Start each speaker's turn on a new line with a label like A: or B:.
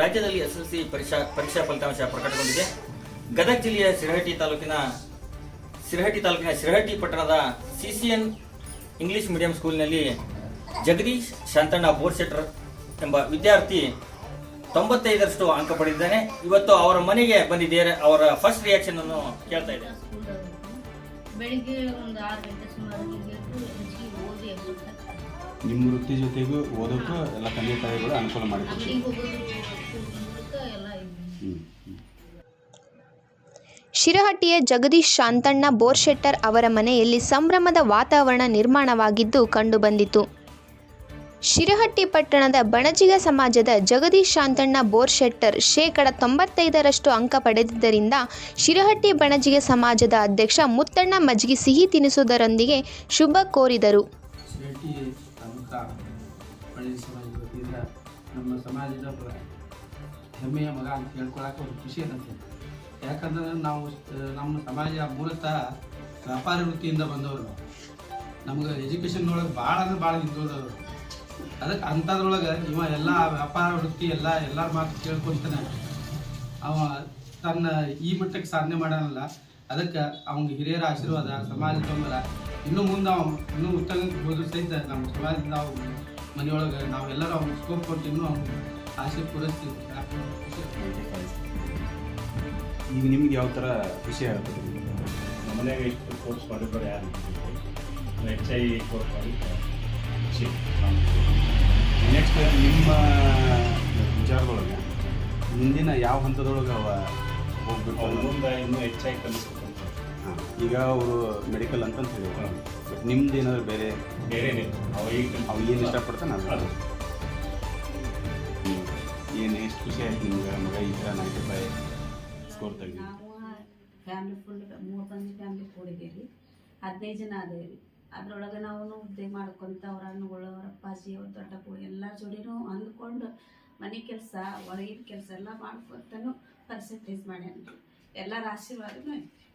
A: ರಾಜ್ಯದಲ್ಲಿ S L C ಪರೀಕ್ಷಾ ಪರೀಕ್ಷಾ ಫಲಿತಾಂಶ ಪ್ರಕಟಗೊಂಡಿದೆ. ಗದಗ ಜಿಲ್ಲೆಯ ಸಿರಹಟ್ಟಿ ತಾಲೂಕಿನ ಸಿರಹಟ್ಟಿ ತಾಲೂಕಿನ ಸಿರಹಟ್ಟಿ ಪಟ್ಟಣದ ಸಿಸಿಎನ್ ಇಂಗ್ಲಿಷ್ ಮೀಡಿಯಂ ಸ್ಕೂಲ್ನಲ್ಲಿ ಜಗದೀಶ್ ಶಾಂತಣ್ಣ ಬೋರ್ಸೆಟ್ರ್ ಎಂಬ ವಿದ್ಯಾರ್ಥಿ ತೊಂಬತ್ತೈದರಷ್ಟು ಅಂಕ ಪಡೆದಿದ್ದಾನೆ. ಇವತ್ತು ಅವರ ಮನೆಗೆ ಬಂದಿದ್ದಾರೆ ಅವರ ಫಸ್ಟ್ ರಿಯಾಕ್ಷನ್ ಅನ್ನು ಕೇಳ್ತಾ ಇದ್ದೇನೆ.
B: ಬೆಳಿಗ್ಗೆ ಒಂದು ಆರು ಗಂಟೆ ಓದಿ ಆಗ್ಬಿಟ್ಟು
C: ನಿಮ್ಮ ವೃತ್ತಿ ಜೊತೆಗೂ ಓದೋಕ್ಕೂ ಎಲ್ಲ ತಂದೆ ತಾಯಿಗಳು ಅನುಕೂಲ ಮಾಡಿಕೊಡ್ತೀವಿ
D: ಶಿರಹಟ್ಟಿಯ ಜಗದೀಶ್ ಶಾಂತಣ್ಣ ಬೋರ್ಶೆಟ್ಟರ್ ಅವರ ಮನೆಯಲ್ಲಿ ಸಂಭ್ರಮದ ವಾತಾವರಣ ನಿರ್ಮಾಣವಾಗಿದ್ದು ಕಂಡುಬಂದಿತು. ಶಿರಹಟ್ಟಿ ಪಟ್ಟಣದ ಬಣಜಿಗ ಸಮಾಜದ ಜಗದೀಶ್ ಶಾಂತಣ್ಣ ಬೋರ್ಶೆಟ್ಟರ್ ಶೇಕಡ ತೊಂಬತ್ತೈದರಷ್ಟು ಅಂಕ ಪಡೆದಿದ್ದರಿಂದ ಶಿರಹಟ್ಟಿ ಬಣಜಿಗ ಸಮಾಜದ ಅಧ್ಯಕ್ಷ ಮುತ್ತಣ್ಣ ಮಜ್ಗಿ ಸಿಹಿ ತಿನಿಸುವುದರೊಂದಿಗೆ ಶುಭ ಕೋರಿದರು.
E: ನಮ್ಮ ಸಮಾಜದ ಹೆಮ್ಮೆಯ ಮಗ ಅಂತ ಹೇಳ್ಕೊಳಕ್ಕೆ ಒಂದು ಖುಷಿ ಅನ್ನತ್ತೆ ಯಾಕಂದ್ರೆ ನಾವು ನಮ್ಮ ಸಮಾಜ ಮೂಲತಃ ವ್ಯಾಪಾರ ವೃತ್ತಿಯಿಂದ ಬಂದವರು. ನಮ್ಗೆ ಎಜುಕೇಷನ್ ಒಳಗೆ ಭಾಳ ಅಂದ್ರೆ ಭಾಳ ಹಿಂದುಳಿದವರು ಅದಕ್ಕೆ ಅಂಥದ್ರೊಳಗೆ ಇವ ಎಲ್ಲ ವ್ಯಾಪಾರ ವೃತ್ತಿ ಎಲ್ಲ ಎಲ್ಲರ ಮಾತು ಕೇಳ್ಕೊಂತಾನೆ. ಅವ ತನ್ನ ಈ ಮಟ್ಟಕ್ಕೆ ಸಾಧನೆ ಮಾಡಲ್ಲ ಅದಕ್ಕೆ ಅವ್ನಿಗೆ ಹಿರಿಯರ ಆಶೀರ್ವಾದ ಸಮಾಜ ಬೆಂಬಲ ಇನ್ನು ಮುಂದೆ ಅವ್ನು ಇನ್ನೂ ಉತ್ತಮ ಹೋದ್ರು ಸಹಿತ ನಮ್ಮ ಸಮಾಜದಿಂದ ನಾವು ಮನೆಯೊಳಗೆ ನಾವೆಲ್ಲರೂ ಅವ್ನಿಗೆ ಸ್ಕೋಪ್ ಕೊಟ್ಟು ಇನ್ನೂ ಅವ್ನು ಆಸೆ ಪೂರೈಸ್ತೀವಿ.
C: ಈಗ ನಿಮ್ಗೆ ಯಾವ ಥರ ಖುಷಿ ಆಗ್ತದೆ?
F: ಮನೆಯಾಗ ಇಷ್ಟು ಕೋರ್ಸ್ ಮಾಡಿದ್ರೆ ಯಾರು? ಎಚ್ ಐ ಕೋರ್ಸ್ ಮಾಡಿ ಖುಷಿ.
C: ನೆಕ್ಸ್ಟ್ ನಿಮ್ಮ ವಿಚಾರದೊಳಗೆ ಮುಂದಿನ ಯಾವ ಹಂತದೊಳಗೆ ಅವ ಹೋಗ್ಬೇಕು
F: ಅವ್ರ ಮುಂದೆ ಇನ್ನೂ ಹೆಚ್ಚಾಗಿ ಕಲಿಸ್ಬೇಕು
C: ಹಾಂ. ಈಗ ಅವರು ಮೆಡಿಕಲ್ ಅಂತಂತ ಹೇಳಿದ್ರು ಬಟ್ ನಿಮ್ದು ಏನಾದ್ರು ಬೇರೆ?
F: ಬೇರೆ ಅವ ಈಗ
C: ಅವ ಏನು ಇಷ್ಟಪಡ್ತಾನೆ ಅದು.
F: ಅದು.
C: ಏನು ಎಷ್ಟು ಖುಷಿ ಆಯ್ತು ನಿಮ್ಗೆ? ಮಗ ಈ ಥರ ನೈಂಟಿ ಫೈವ್ ಸ್ಕೋರ್ ತೆಗೆದು
G: ನಾವು ಫ್ಯಾಮ್ಲಿ ಫುಲ್ ಮೂರು ಮಂದಿ ಫ್ಯಾಮ್ಲಿ ಕೂಡಿದ್ದೀವಿ. ಹದಿನೈದು ಜನ ಅದೇವಿ ಅದ್ರೊಳಗೆ ನಾವು ಹುದ್ದೆ ಮಾಡ್ಕೊಂತ ಅವ್ರ ಹಣ್ಣುಗಳು ಅವ್ರ ಅಪ್ಪಾಜಿ, ಅವ್ರ ದೊಡ್ಡಪ್ಪು ಎಲ್ಲರ ಜೋಡಿನೂ ಅಂದ್ಕೊಂಡು ಮನೆ ಕೆಲಸ, ಹೊರಗಿನ ಕೆಲಸ ಎಲ್ಲ ಮಾಡ್ಕೊತನು ಪರ್ಸೆಂಟೇಜ್ ಮಾಡ್ಯಾನ್ರಿ. ಎಲ್ಲರ ಆಶೀರ್ವಾದನೂ ಐತಿ